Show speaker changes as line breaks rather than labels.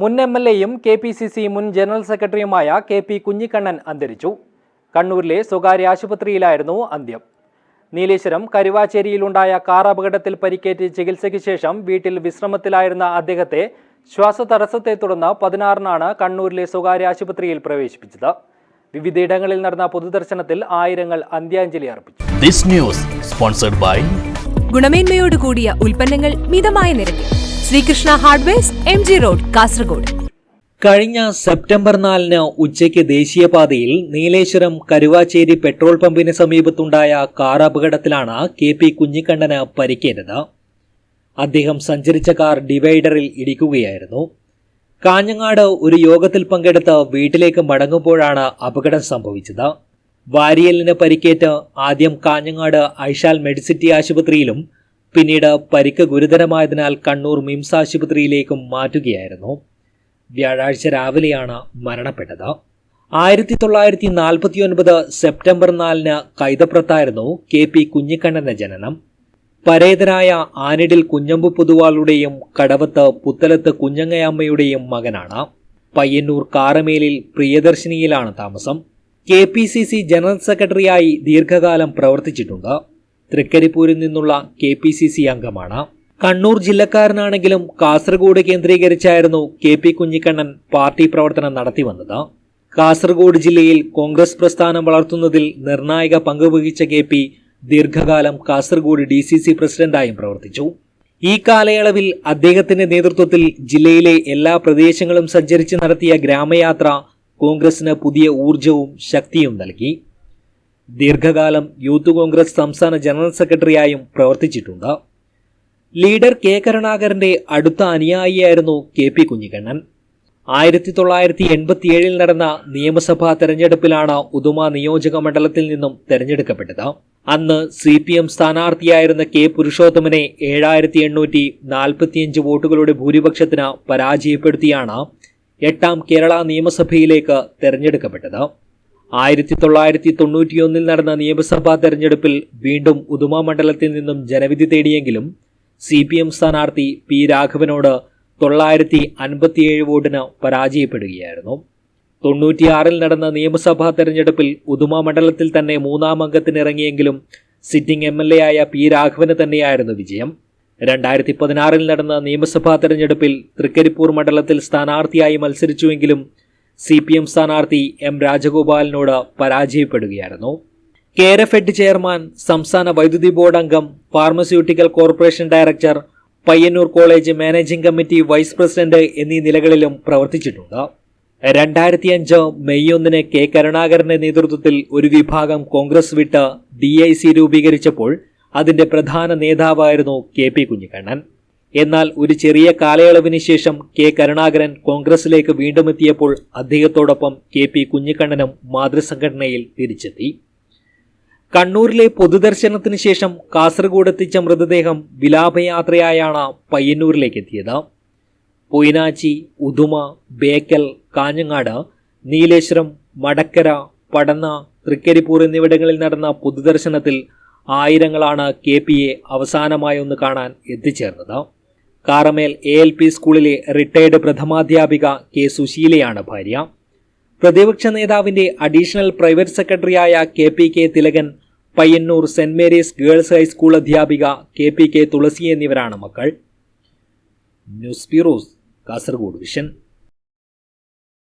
മുൻ M L എയും K P C C മുൻ ജനറൽ സെക്രട്ടറിയുമായ കെ പി കുഞ്ഞിക്കണ്ണൻ അന്തരിച്ചു. കണ്ണൂരിലെ സ്വകാര്യ ആശുപത്രിയിലായിരുന്നു അന്ത്യം. നീലേശ്വരം കരുവാച്ചേരിയിലുണ്ടായ കാർ അപകടത്തിൽ പരിക്കേറ്റ് ചികിത്സയ്ക്ക് ശേഷം വീട്ടിൽ വിശ്രമത്തിലായിരുന്ന അദ്ദേഹത്തെ ശ്വാസതടസ്സത്തെ തുടർന്ന് പതിനാറിനാണ് കണ്ണൂരിലെ സ്വകാര്യ ആശുപത്രിയിൽ പ്രവേശിപ്പിച്ചത്. വിവിധയിടങ്ങളിൽ നടന്ന പൊതുദർശനത്തിൽ ആയിരങ്ങൾ അന്ത്യാഞ്ജലി അർപ്പിച്ചു.
ദിസ് ന്യൂസ് സ്പോൺസർഡ് ബൈ
ഗുണമേന്മയോട് കൂടിയ ഉൽപ്പന്നങ്ങൾ മിതമായ നിരക്കിൽ. Sreekrishna hardwares M G road Kasaragod.
കഴിഞ്ഞ സെപ്റ്റംബർ നാലിന് ഉച്ചയ്ക്ക് ദേശീയപാതയിൽ നീലേശ്വരം കരുവാച്ചേരി പെട്രോൾ പമ്പിന് സമീപത്തുണ്ടായ കാർ അപകടത്തിലാണ് കെ പി കുഞ്ഞിക്കണ്ണന് പരിക്കേറ്റത്. അദ്ദേഹം സഞ്ചരിച്ച കാർ ഡിവൈഡറിൽ ഇടിക്കുകയായിരുന്നു. കാഞ്ഞങ്ങാട് ഒരു യോഗത്തിൽ പങ്കെടുത്ത് വീട്ടിലേക്ക് മടങ്ങുമ്പോഴാണ് അപകടം സംഭവിച്ചത്. വാരിയലിന് പരിക്കേറ്റ് ആദ്യം കാഞ്ഞങ്ങാട് ഐഷാൽ മെഡിസിറ്റി ആശുപത്രിയിലും പിന്നീട് പരിക്ക് ഗുരുതരമായതിനാൽ കണ്ണൂർ മിംസ് ആശുപത്രിയിലേക്കും മാറ്റുകയായിരുന്നു. വ്യാഴാഴ്ച രാവിലെയാണ് മരണപ്പെട്ടത്. ആയിരത്തി തൊള്ളായിരത്തി നാൽപ്പത്തി ഒൻപത് സെപ്റ്റംബർ നാലിന് കൈതപ്രത്തായിരുന്നു കെ പി കുഞ്ഞിക്കണ്ണന്റെ ജനനം. പരേതരായ ആനിഡിൽ കുഞ്ഞമ്പു പൊതുവാളുടെയും കടവത്ത് പുത്തലത്ത് കുഞ്ഞങ്ങയമ്മയുടെയും മകനാണ്. പയ്യന്നൂർ കാറമേലിൽ പ്രിയദർശിനിയിലാണ് താമസം. K P C C general സെക്രട്ടറിയായി ദീർഘകാലം പ്രവർത്തിച്ചിട്ടുണ്ട്. തൃക്കരിപ്പൂരിൽ നിന്നുള്ള കെ പി സി സി അംഗമാണ്. കണ്ണൂർ ജില്ലക്കാരനാണെങ്കിലും കാസർഗോഡ് കേന്ദ്രീകരിച്ചായിരുന്നു കെ പി കുഞ്ഞിക്കണ്ണൻ പാർട്ടി പ്രവർത്തനം നടത്തി വന്നത്. കാസർഗോഡ് ജില്ലയിൽ കോൺഗ്രസ് പ്രസ്ഥാനം വളർത്തുന്നതിൽ നിർണായക പങ്കുവഹിച്ച കെ പി ദീർഘകാലം കാസർഗോഡ് ഡി സി സി പ്രസിഡന്റായും പ്രവർത്തിച്ചു. ഈ കാലയളവിൽ അദ്ദേഹത്തിന്റെ നേതൃത്വത്തിൽ ജില്ലയിലെ എല്ലാ പ്രദേശങ്ങളും സഞ്ചരിച്ച് നടത്തിയ ഗ്രാമയാത്ര കോൺഗ്രസിന് പുതിയ ഊർജവും ശക്തിയും നൽകി. ദീർഘകാലം യൂത്ത് കോൺഗ്രസ് സംസ്ഥാന ജനറൽ സെക്രട്ടറിയായും പ്രവർത്തിച്ചിട്ടുണ്ട്. ലീഡർ കെ കരുണാകരന്റെ അടുത്ത അനുയായിയായിരുന്നു കെ പി കുഞ്ഞിക്കണ്ണൻ. ആയിരത്തി തൊള്ളായിരത്തി എൺപത്തിയേഴിൽ നടന്ന നിയമസഭാ തെരഞ്ഞെടുപ്പിലാണ് ഉദുമ നിയോജക മണ്ഡലത്തിൽ നിന്നും തെരഞ്ഞെടുക്കപ്പെട്ടത്. അന്ന് സി പി എം സ്ഥാനാർത്ഥിയായിരുന്ന കെ പുരുഷോത്തമനെ ഏഴായിരത്തി എണ്ണൂറ്റി നാൽപ്പത്തിയഞ്ച് വോട്ടുകളുടെ ഭൂരിപക്ഷത്തിന് പരാജയപ്പെടുത്തിയാണ് എട്ടാം കേരള നിയമസഭയിലേക്ക് തെരഞ്ഞെടുക്കപ്പെട്ടത്. ആയിരത്തി തൊള്ളായിരത്തി തൊണ്ണൂറ്റിയൊന്നിൽ നടന്ന നിയമസഭാ തെരഞ്ഞെടുപ്പിൽ വീണ്ടും ഉദുമ മണ്ഡലത്തിൽ നിന്നും ജനവിധി തേടിയെങ്കിലും സി പി എം സ്ഥാനാർത്ഥി പി രാഘവനോട് തൊള്ളായിരത്തി അൻപത്തിയേഴ് വോട്ടിന് പരാജയപ്പെടുകയായിരുന്നു. തൊണ്ണൂറ്റിയാറിൽ നടന്ന നിയമസഭാ തെരഞ്ഞെടുപ്പിൽ ഉദുമ മണ്ഡലത്തിൽ തന്നെ മൂന്നാം അംഗത്തിനിറങ്ങിയെങ്കിലും സിറ്റിംഗ് എം എൽ എ ആയ പി രാഘവന് തന്നെയായിരുന്നു വിജയം. രണ്ടായിരത്തി പതിനാറിൽ നടന്ന നിയമസഭാ തെരഞ്ഞെടുപ്പിൽ തൃക്കരിപ്പൂർ മണ്ഡലത്തിൽ സ്ഥാനാർത്ഥിയായി മത്സരിച്ചുവെങ്കിലും സി പി എം സ്ഥാനാർത്ഥി എം രാജഗോപാലിനോട് പരാജയപ്പെടുകയായിരുന്നു. കേരഫെഡ് ചെയർമാൻ സംസ്ഥാന വൈദ്യുതി ബോർഡ് അംഗം pharmaceutical corporation director Payyanur college managing committee vice president എന്നീ നിലകളിലും പ്രവർത്തിച്ചിട്ടുണ്ട്. രണ്ടായിരത്തി അഞ്ച് മെയ് ഒന്നിന് കെ കരുണാകരന്റെ നേതൃത്വത്തിൽ ഒരു വിഭാഗം കോൺഗ്രസ് വിട്ട് ഡി ഐ സി രൂപീകരിച്ചപ്പോൾ അതിന്റെ പ്രധാന നേതാവായിരുന്നു കെ പി കുഞ്ഞിക്കണ്ണൻ. എന്നാൽ ഒരു ചെറിയ കാലയളവിന് ശേഷം കെ കരുണാകരൻ കോൺഗ്രസിലേക്ക് വീണ്ടും എത്തിയപ്പോൾ അദ്ദേഹത്തോടൊപ്പം കെ പി കുഞ്ഞിക്കണ്ണനും മാതൃസംഘടനയിൽ തിരിച്ചെത്തി. കണ്ണൂരിലെ പൊതുദർശനത്തിന് ശേഷം കാസർഗോഡ് എത്തിച്ച മൃതദേഹം വിലാപയാത്രയായാണ് പയ്യന്നൂരിലേക്ക് എത്തിയത്. പൊയിനാച്ചി ഉദുമ ബേക്കൽ കാഞ്ഞങ്ങാട് നീലേശ്വരം മടക്കര പടന്ന തൃക്കരിപ്പൂർ എന്നിവിടങ്ങളിൽ നടന്ന പൊതുദർശനത്തിൽ ആയിരങ്ങളാണ് കെ പി എ അവസാനമായി ഒന്ന് കാണാൻ എത്തിച്ചേർന്നത്. കാറമേൽ എ എൽ പി സ്കൂളിലെ റിട്ടയർഡ് പ്രഥമാധ്യാപിക കെ സുശീലയാണ് ഭാര്യ. പ്രതിപക്ഷ നേതാവിന്റെ അഡീഷണൽ പ്രൈവറ്റ് സെക്രട്ടറിയായ K P K Thilakan Payyanur saint Mary's girls high school അധ്യാപിക കെ പി കെ തുളസി എന്നിവരാണ് മക്കൾ. News bureaus Kasaragod vision.